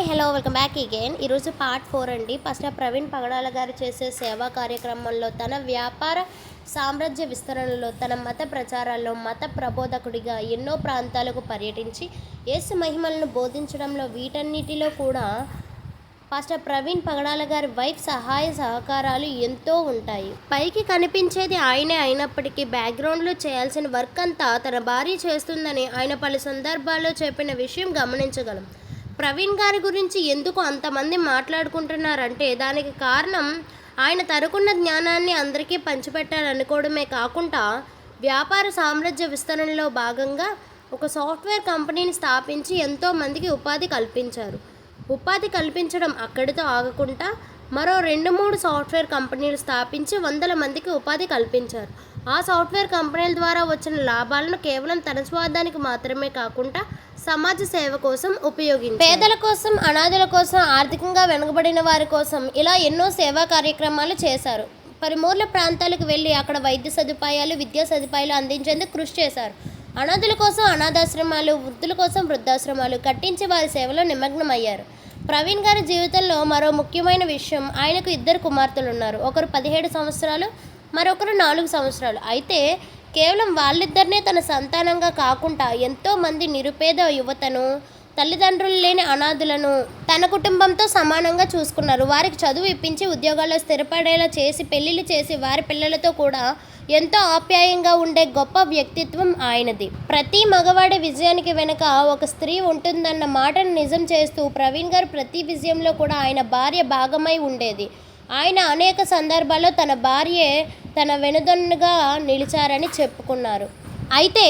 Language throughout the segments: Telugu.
Hi hello welcome back again. ఈరోజు పార్ట్ ఫోర్ అండి. ఫస్ట్ ప్రవీణ్ పగడాల గారు చేసే సేవా కార్యక్రమంలో తన వ్యాపార సామ్రాజ్య విస్తరణలో తన మత ప్రచారాల్లో మత ప్రబోధకుడిగా ఎన్నో ప్రాంతాలకు పర్యటించి యేసు మహిమలను బోధించడంలో వీటన్నిటిలో కూడా పాస్టర్ ప్రవీణ్ పగడాల గారి వైఫ్ సహాయ సహకారాలు ఎంతో ఉంటాయి. పైకి కనిపించేది ఆయనే అయినప్పటికీ బ్యాక్గ్రౌండ్లో చేయాల్సిన వర్క్ అంతా తన భార్య చేస్తుందని ఆయన పలు సందర్భాల్లో చెప్పిన విషయం గమనించగలం. ప్రవీణ్ గారి గురించి ఎందుకు అంతమంది మాట్లాడుకుంటున్నారంటే దానికి కారణం ఆయన తరకున్న జ్ఞానాన్ని అందరికీ పంచిపెట్టాలనుకోవడమే కాకుండా వ్యాపార సామ్రాజ్య విస్తరణలో భాగంగా ఒక సాఫ్ట్వేర్ కంపెనీని స్థాపించి ఎంతోమందికి ఉపాధి కల్పించారు. ఉపాధి కల్పించడం అక్కడితో ఆగకుండా మరో రెండు మూడు సాఫ్ట్వేర్ కంపెనీలు స్థాపించి వందల మందికి ఉపాధి కల్పించారు. ఆ సాఫ్ట్వేర్ కంపెనీల ద్వారా వచ్చిన లాభాలను కేవలం తన స్వార్థానికి మాత్రమే కాకుండా సమాజ సేవ కోసం ఉపయోగించి పేదల కోసం అనాథల కోసం ఆర్థికంగా వెనుకబడిన వారి కోసం ఇలా ఎన్నో సేవా కార్యక్రమాలు చేశారు. పరిమూల ప్రాంతాలకు వెళ్ళి అక్కడ వైద్య సదుపాయాలు విద్యా సదుపాయాలు అందించేందుకు కృషి చేశారు. అనాథుల కోసం అనాథాశ్రమాలు వృద్ధుల కోసం వృద్ధాశ్రమాలు కట్టించి వారి సేవలో నిమగ్నమయ్యారు. ప్రవీణ్ గారి జీవితంలో మరో ముఖ్యమైన విషయం ఆయనకు ఇద్దరు కుమార్తెలు ఉన్నారు ఒకరు పదిహేడు సంవత్సరాలు మరొకరు నాలుగు సంవత్సరాలు. అయితే కేవలం వాళ్ళిద్దరినే తన సంతానంగా కాకుండా ఎంతోమంది నిరుపేద యువతను తల్లిదండ్రులు లేని అనాథులను తన కుటుంబంతో సమానంగా చూసుకున్నారు. వారికి చదువు ఇప్పించి ఉద్యోగాల్లో స్థిరపడేలా చేసి పెళ్ళిళ్ళు చేసి వారి పిల్లలతో కూడా ఎంతో ఆప్యాయంగా ఉండే గొప్ప వ్యక్తిత్వం ఆయనది. ప్రతి మగవాడి విజయానికి వెనుక ఒక స్త్రీ ఉంటుందన్న మాటను నిజం చేస్తూ ప్రవీణ్ గారు ప్రతి విజయంలో కూడా ఆయన భార్య భాగమై ఉండేది. ఆయన అనేక సందర్భాల్లో తన భార్యే తన వెనుదన్నుగా నిలిచారని చెప్పుకున్నారు. అయితే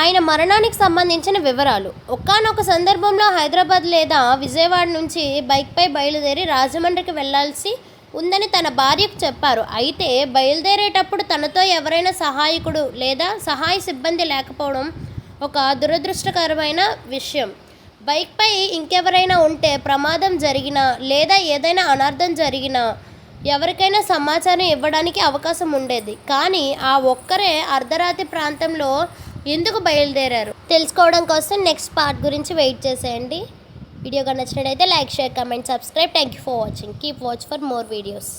ఆయన మరణానికి సంబంధించిన వివరాలు. ఒకానొక సందర్భంలో హైదరాబాద్ లేదా విజయవాడ నుంచి బైక్పై బయలుదేరి రాజమండ్రికి వెళ్ళాల్సి ఉందని తన భార్యకు చెప్పారు. అయితే బయలుదేరేటప్పుడు తనతో ఎవరైనా సహాయకుడు లేదా సహాయ సిబ్బంది లేకపోవడం ఒక దురదృష్టకరమైన విషయం. బైక్పై ఇంకెవరైనా ఉంటే ప్రమాదం జరిగినా లేదా ఏదైనా అనర్థం జరిగినా ఎవరికైనా సమాచారం ఇవ్వడానికి అవకాశం ఉండేది. కానీ ఆ ఒక్కరే అర్ధరాత్రి ప్రాంతంలో ఎందుకు బయలుదేరారు? తెలుసుకోవడం కోసం నెక్స్ట్ పార్ట్ గురించి వెయిట్ చేసేయండి. వీడియో నచ్చినట్టయితే like share comment subscribe. Thank you for watching. Keep watch for more videos.